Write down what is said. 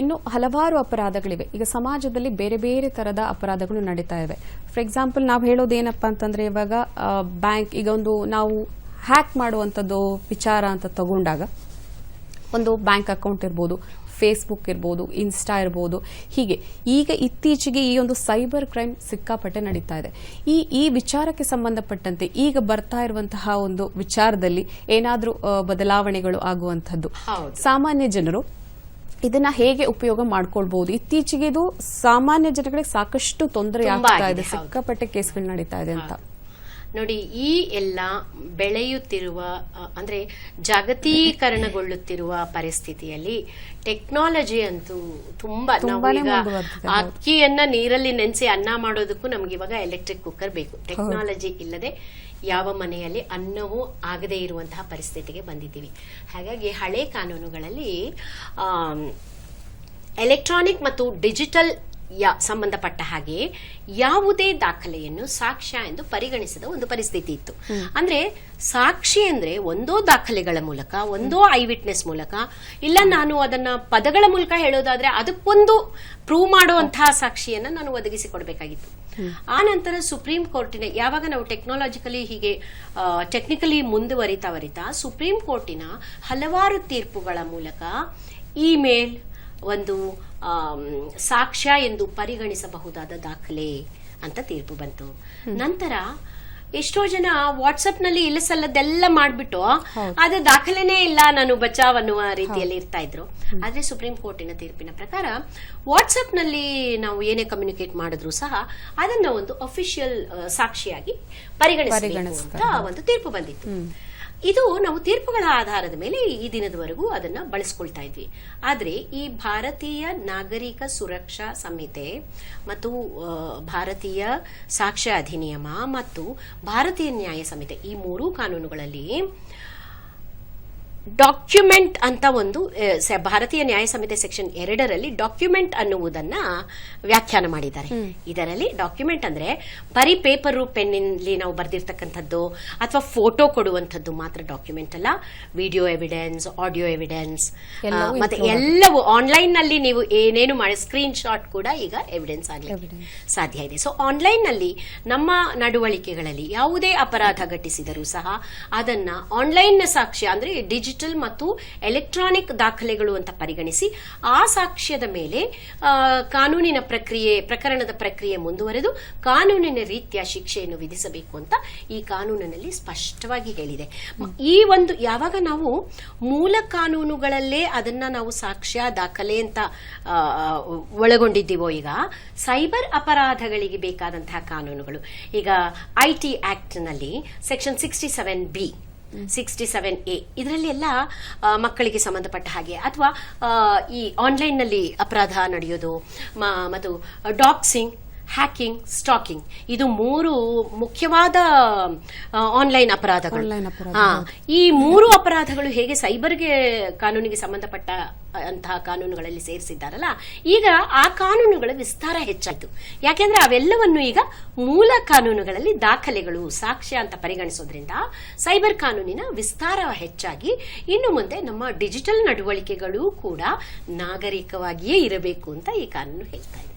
ಇನ್ನು ಹಲವಾರು ಅಪರಾಧಗಳಿವೆ. ಈಗ ಸಮಾಜದಲ್ಲಿ ಬೇರೆ ಬೇರೆ ತರದ ಅಪರಾಧಗಳು ನಡೀತಾ ಇವೆ. ಫಾರ್ ಎಕ್ಸಾಂಪಲ್ ನಾವು ಹೇಳೋದೇನಪ್ಪ ಅಂತಂದ್ರೆ ಇವಾಗ ಬ್ಯಾಂಕ್ ಈಗ ಒಂದು ನಾವು ಹ್ಯಾಕ್ ಮಾಡುವಂಥದ್ದು ವಿಚಾರ ಅಂತ ತಗೊಂಡಾಗ ಒಂದು ಬ್ಯಾಂಕ್ ಅಕೌಂಟ್ ಇರ್ಬೋದು ಫೇಸ್ಬುಕ್ ಇರ್ಬೋದು ಇನ್ಸ್ಟಾ ಇರ್ಬೋದು ಹೀಗೆ. ಈಗ ಇತ್ತೀಚೆಗೆ ಈ ಒಂದು ಸೈಬರ್ ಕ್ರೈಮ್ ಸಿಕ್ಕಾಪಟ್ಟೆ ನಡೀತಾ ಇದೆ. ಈ ಈ ವಿಚಾರಕ್ಕೆ ಸಂಬಂಧಪಟ್ಟಂತೆ ಈಗ ಬರ್ತಾ ಇರುವಂತಹ ಒಂದು ವಿಚಾರದಲ್ಲಿ ಏನಾದರೂ ಬದಲಾವಣೆಗಳು ಆಗುವಂಥದ್ದು. ಸಾಮಾನ್ಯ ಜನರು ಇದನ್ನ ಹೇಗೆ ಉಪಯೋಗ ಮಾಡ್ಕೊಳ್ಬಹುದು? ಇತ್ತೀಚೆಗೆ ಇದು ಸಾಮಾನ್ಯ ಜನಗಳಿಗೆ ಸಾಕಷ್ಟು ತೊಂದರೆ ಆಗ್ತಾ ಇದೆ. ಸಿಕ್ಕಾಪಟ್ಟೆ ಕೇಸ್ಗಳು ನಡೀತಾ ಇದೆ ಅಂತ. ನೋಡಿ ಈ ಎಲ್ಲ ಬೆಳೆಯುತ್ತಿರುವ ಅಂದರೆ ಜಾಗತೀಕರಣಗೊಳ್ಳುತ್ತಿರುವ ಪರಿಸ್ಥಿತಿಯಲ್ಲಿ ಟೆಕ್ನಾಲಜಿ ಅಂತೂ ತುಂಬಾ ನಾವು ಈಗ ಅಕ್ಕಿಯನ್ನ ನೀರಲ್ಲಿ ನೆನೆಸಿ ಅನ್ನ ಮಾಡೋದಕ್ಕೂ ನಮ್ಗೆ ಇವಾಗ ಎಲೆಕ್ಟ್ರಿಕ್ ಕುಕ್ಕರ್ ಬೇಕು. ಟೆಕ್ನಾಲಜಿ ಇಲ್ಲದೆ ಯಾವ ಮನೆಯಲ್ಲಿ ಅನ್ನವೂ ಆಗದೇ ಇರುವಂತಹ ಪರಿಸ್ಥಿತಿಗೆ ಬಂದಿದ್ದೀವಿ. ಹಾಗಾಗಿ ಹಳೆ ಕಾನೂನುಗಳಲ್ಲಿ ಎಲೆಕ್ಟ್ರಾನಿಕ್ ಮತ್ತು ಡಿಜಿಟಲ್ ಯಾ ಸಂಬಂಧಪಟ್ಟ ಹಾಗೆ ಯಾವುದೇ ದಾಖಲೆಯನ್ನು ಸಾಕ್ಷ್ಯ ಎಂದು ಪರಿಗಣಿಸದ ಒಂದು ಪರಿಸ್ಥಿತಿ ಇತ್ತು. ಅಂದ್ರೆ ಸಾಕ್ಷಿ ಅಂದ್ರೆ ಒಂದೋ ದಾಖಲೆಗಳ ಮೂಲಕ ಒಂದೋ ಐ ವಿಟ್ನೆಸ್ ಮೂಲಕ ಇಲ್ಲ ನಾನು ಅದನ್ನ ಪದಗಳ ಮೂಲಕ ಹೇಳೋದಾದ್ರೆ ಅದಕ್ಕೊಂದು ಪ್ರೂವ್ ಮಾಡುವಂತಹ ಸಾಕ್ಷಿಯನ್ನ ನಾನು ಒದಗಿಸಿಕೊಡ್ಬೇಕಾಗಿತ್ತು. ಆ ನಂತರ ಸುಪ್ರೀಂ ಕೋರ್ಟಿನ ಯಾವಾಗ ನಾವು ಟೆಕ್ನಾಲಜಿಕಲಿ ಹೀಗೆ ಟೆಕ್ನಿಕಲಿ ಮುಂದುವರಿತಾ ವರಿತಾ ಸುಪ್ರೀಂ ಕೋರ್ಟಿನ ಹಲವಾರು ತೀರ್ಪುಗಳ ಮೂಲಕ ಇಮೇಲ್ ಒಂದು ಸಾಕ್ಷ್ಯ ಎಂದು ಪರಿಗಣಿಸಬಹುದಾದ ದಾಖಲೆ ಅಂತ ತೀರ್ಪು ಬಂತು. ನಂತರ ಎಷ್ಟೋ ಜನ ವಾಟ್ಸಪ್ನಲ್ಲಿ ಇಳಿಸಲ್ಲದೆಲ್ಲ ಮಾಡಿಬಿಟ್ಟು ಮಾಡ್ಬಿಟ್ಟು ಅದು ದಾಖಲೆನೇ ಇಲ್ಲ ನಾನು ಬಚಾವ್ ಅನ್ನುವ ರೀತಿಯಲ್ಲಿ ಇರ್ತಾ ಇದ್ರು. ಆದ್ರೆ ಸುಪ್ರೀಂ ಕೋರ್ಟಿನ ತೀರ್ಪಿನ ಪ್ರಕಾರ ವಾಟ್ಸಪ್ನಲ್ಲಿ ನಾವು ಏನೇ ಕಮ್ಯುನಿಕೇಟ್ ಮಾಡಿದ್ರು ಸಹ ಅದನ್ನ ಒಂದು ಅಫಿಷಿಯಲ್ ಸಾಕ್ಷಿಯಾಗಿ ಪರಿಗಣಿಸಬೇಕು ಅಂತ ಒಂದು ತೀರ್ಪು ಬಂದಿತ್ತು. ಇದು ನಾವು ತೀರ್ಪುಗಳ ಆಧಾರದ ಮೇಲೆ ಈ ದಿನದವರೆಗೂ ಅದನ್ನ ಬಳಸ್ಕೊಳ್ತಾ ಇದ್ವಿ. ಆದ್ರೆ ಈ ಭಾರತೀಯ ನಾಗರಿಕ ಸುರಕ್ಷಾ ಸಂಹಿತೆ ಮತ್ತು ಭಾರತೀಯ ಸಾಕ್ಷ್ಯ ಅಧಿನಿಯಮ ಮತ್ತು ಭಾರತೀಯ ನ್ಯಾಯ ಸಂಹಿತೆ ಈ ಮೂರೂ ಕಾನೂನುಗಳಲ್ಲಿ ಡಾಕ್ಯುಮೆಂಟ್ ಅಂತ ಒಂದು ಭಾರತೀಯ ನ್ಯಾಯ ಸಮಿತಿ ಸೆಕ್ಷನ್ ಎರಡರಲ್ಲಿ ಡಾಕ್ಯುಮೆಂಟ್ ಅನ್ನುವುದನ್ನ ವ್ಯಾಖ್ಯಾನ ಮಾಡಿದ್ದಾರೆ. ಇದರಲ್ಲಿ ಡಾಕ್ಯುಮೆಂಟ್ ಅಂದ್ರೆ ಬರೀ ಪೇಪರ್ ಪೆನ್ನಲ್ಲಿ ನಾವು ಬರೆದಿರ್ತಕ್ಕಂಥದ್ದು ಅಥವಾ ಫೋಟೋ ಕೊಡುವಂಥದ್ದು ಮಾತ್ರ ಡಾಕ್ಯುಮೆಂಟ್ ಅಲ್ಲ. ವಿಡಿಯೋ ಎವಿಡೆನ್ಸ್ ಆಡಿಯೋ ಎವಿಡೆನ್ಸ್ ಮತ್ತೆ ಎಲ್ಲವೂ ಆನ್ಲೈನ್ನಲ್ಲಿ ನೀವು ಏನೇನು ಮಾಡಿ ಸ್ಕ್ರೀನ್ ಶಾಟ್ ಕೂಡ ಈಗ ಎವಿಡೆನ್ಸ್ ಆಗಲಿಕ್ಕೆ ಸಾಧ್ಯ ಇದೆ. ಸೊ ಆನ್ಲೈನ್ನಲ್ಲಿ ನಮ್ಮ ನಡವಳಿಕೆಗಳಲ್ಲಿ ಯಾವುದೇ ಅಪರಾಧ ಘಟಿಸಿದರೂ ಸಹ ಅದನ್ನ ಆನ್ಲೈನ್ ಸಾಕ್ಷಿ ಅಂದ್ರೆ ಡಿಜಿಟಲ್ ಮತ್ತು ಎಲೆಕ್ಟ್ರಾನಿಕ್ ದಾಖಲೆಗಳು ಅಂತ ಪರಿಗಣಿಸಿ ಆ ಸಾಕ್ಷ್ಯದ ಮೇಲೆ ಕಾನೂನಿನ ಪ್ರಕ್ರಿಯೆ ಪ್ರಕರಣದ ಪ್ರಕ್ರಿಯೆ ಮುಂದುವರೆದು ಕಾನೂನಿನ ರೀತಿಯ ಶಿಕ್ಷೆಯನ್ನು ವಿಧಿಸಬೇಕು ಅಂತ ಈ ಕಾನೂನಿನಲ್ಲಿ ಸ್ಪಷ್ಟವಾಗಿ ಹೇಳಿದೆ. ಈ ಒಂದು ಯಾವಾಗ ನಾವು ಮೂಲ ಕಾನೂನುಗಳಲ್ಲೇ ಅದನ್ನ ನಾವು ಸಾಕ್ಷ್ಯ ದಾಖಲೆ ಅಂತ ಒಳಗೊಂಡಿದ್ದೀವೋ ಈಗ ಸೈಬರ್ ಅಪರಾಧಗಳಿಗೆ ಬೇಕಾದಂತಹ ಕಾನೂನುಗಳು. ಈಗ I T ಆಕ್ಟ್ನಲ್ಲಿ section sixty seven B sixty seven A. ಇದರಲ್ಲಿ ಎಲ್ಲ ಮಕ್ಕಳಿಗೆ ಸಂಬಂಧಪಟ್ಟ ಹಾಗೆ. ಅಥವಾ ಈ ಆನ್ಲೈನ್ನಲ್ಲಿ ಅಪರಾಧ ನಡೆಯೋದು ಮತ್ತು ಡಾಕ್ಸಿಂಗ್ ಹ್ಯಾಕಿಂಗ್ ಸ್ಟಾಕಿಂಗ್ ಇದು ಮೂರು ಮುಖ್ಯವಾದ ಆನ್ಲೈನ್ ಅಪರಾಧಗಳು. ಈ ಮೂರು ಅಪರಾಧಗಳು ಹೇಗೆ ಸೈಬರ್ಗೆ ಕಾನೂನಿಗೆ ಸಂಬಂಧಪಟ್ಟ ಅಂತಹ ಕಾನೂನುಗಳಲ್ಲಿ ಸೇರಿಸಿದ್ದಾರಲ್ಲ ಈಗ ಆ ಕಾನೂನುಗಳ ವಿಸ್ತಾರ ಹೆಚ್ಚಾಯಿತು. ಯಾಕೆಂದ್ರೆ ಅವೆಲ್ಲವನ್ನು ಈಗ ಮೂಲ ಕಾನೂನುಗಳಲ್ಲಿ ದಾಖಲೆಗಳು ಸಾಕ್ಷ್ಯ ಅಂತ ಪರಿಗಣಿಸೋದ್ರಿಂದ ಸೈಬರ್ ಕಾನೂನಿನ ವಿಸ್ತಾರ ಹೆಚ್ಚಾಗಿ ಇನ್ನು ಮುಂದೆ ನಮ್ಮ ಡಿಜಿಟಲ್ ನಡವಳಿಕೆಗಳು ಕೂಡ ನಾಗರಿಕವಾಗಿಯೇ ಇರಬೇಕು ಅಂತ ಈ ಕಾನೂನು ಹೇಳ್ತಾ ಇದೆ.